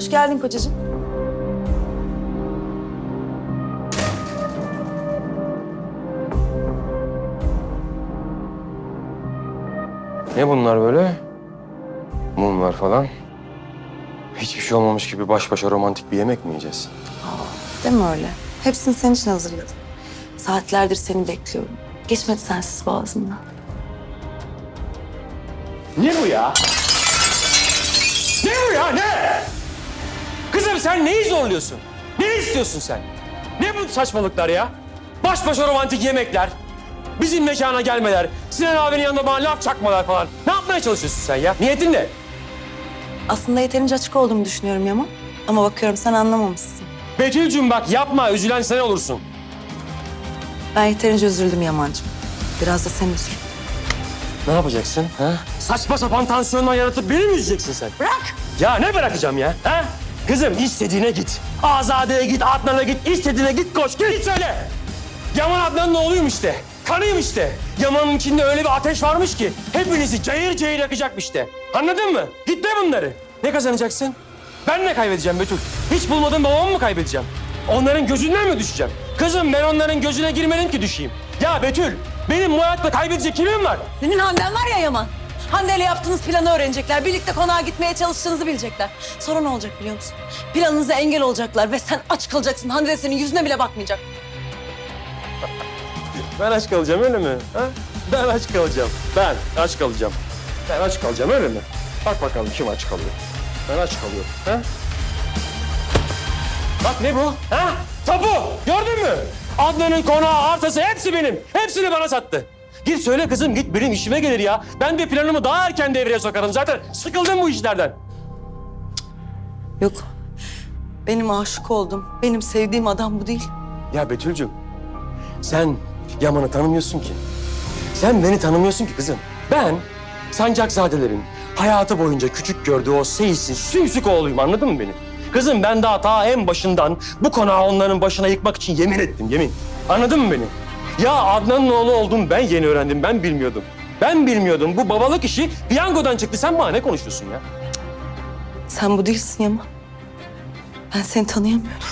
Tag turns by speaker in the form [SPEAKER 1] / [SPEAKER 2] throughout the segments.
[SPEAKER 1] Hoş geldin kocacığım.
[SPEAKER 2] Ne bunlar böyle? Mumlar falan. Hiçbir şey olmamış gibi baş başa romantik bir yemek mi yiyeceğiz?
[SPEAKER 1] Değil mi öyle? Hepsini senin için hazırladım. Saatlerdir seni bekliyorum. Geçmedi sensiz boğazımdan.
[SPEAKER 2] Ne bu ya? Ne bu ya ne? Sen neyi zorluyorsun? Ne istiyorsun sen? Ne bu saçmalıklar ya? Baş başa romantik yemekler. Bizim mekana gelmeler. Sinan abinin yanında bana laf çakmalar falan. Ne yapmaya çalışıyorsun sen ya? Niyetin ne?
[SPEAKER 1] Aslında yeterince açık olduğumu düşünüyorum Yaman. Ama bakıyorum sen anlamamışsın.
[SPEAKER 2] Betül'cüm bak yapma. Üzülen sen olursun.
[SPEAKER 1] Ben yeterince üzüldüm Yaman'cığım. Biraz da sen üzül.
[SPEAKER 2] Ne yapacaksın? Ha? Saçma sapan tansiyonlar yaratıp beni mi üzeceksin sen?
[SPEAKER 1] Bırak!
[SPEAKER 2] Ya ne bırakacağım ya? Ha? Kızım istediğine git. Azade'ye git, Adnan'a git, istediğine git koş. Git söyle. Yaman Adnan'ın oğluyum işte. Kanıyım işte. Yaman'ın içinde öyle bir ateş varmış ki hepinizi cayır cayır yakacakmış işte. Anladın mı? Git de bunları. Ne kazanacaksın? Ben ne kaybedeceğim Betül? Hiç bulmadığım babamı mı kaybedeceğim? Onların gözünden mi düşeceğim? Kızım ben onların gözüne girmedim ki düşeyim. Ya Betül, benim bu hayatta kaybedecek kimim var?
[SPEAKER 1] Senin Hande'n var ya Yaman. Hande ile yaptığınız planı öğrenecekler. Birlikte konağa gitmeye çalıştığınızı bilecekler. Sonra ne olacak biliyor musun? Planınıza engel olacaklar ve sen aç kalacaksın. Hande de senin yüzüne bile bakmayacak.
[SPEAKER 2] Ben aç kalacağım öyle mi? Ha? Ben aç kalacağım. Ben aç kalacağım. Ben aç kalacağım öyle mi? Bak bakalım kim aç kalıyor. Ben aç kalıyorum. Ha? Bak ne bu? Ha? Tapu! Gördün mü? Adnan'ın konağı, arsası hepsi benim. Hepsini bana sattı. Git söyle kızım git benim işime gelir ya. Ben de planımı daha erken devreye sokarım. Zaten sıkıldım bu işlerden.
[SPEAKER 1] Yok. Benim aşık oldum. Benim sevdiğim adam bu değil.
[SPEAKER 2] Ya Betül'cüm sen Yaman'ı tanımıyorsun ki. Sen beni tanımıyorsun ki kızım. Ben Sancakzadelerin hayatı boyunca küçük gördüğü o seyissin sümsük oğluyum anladın mı beni? Kızım ben daha ta en başından bu konağı onların başına yıkmak için yemin ettim yemin. Anladın mı beni? Ya Adnan'ın oğlu oldum ben yeni öğrendim ben bilmiyordum. Ben bilmiyordum bu babalık işi piyangodan çıktı sen bana ne konuşuyorsun ya?
[SPEAKER 1] Sen bu değilsin Yaman. Ben seni tanıyamıyorum.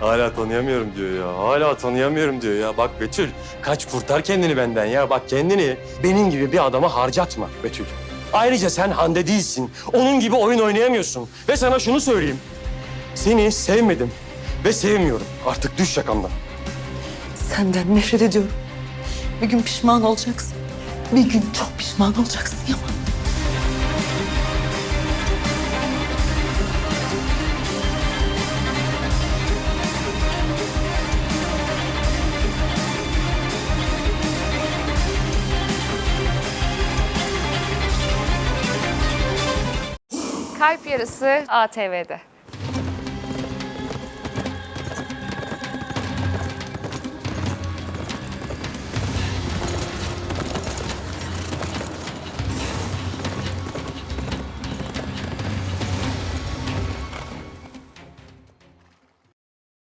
[SPEAKER 2] Hala tanıyamıyorum diyor ya. Hala tanıyamıyorum diyor ya. Bak Betül, kaç kurtar kendini benden ya. Bak kendini benim gibi bir adama harcatma Betül. Ayrıca sen Hande değilsin. Onun gibi oyun oynayamıyorsun. Ve sana şunu söyleyeyim. Seni sevmedim ve sevmiyorum. Artık düş yakamdan.
[SPEAKER 1] Senden nefret ediyorum. Bir gün pişman olacaksın. Bir gün çok pişman olacaksın Yaman.
[SPEAKER 3] Kalp Yarısı ATV'de.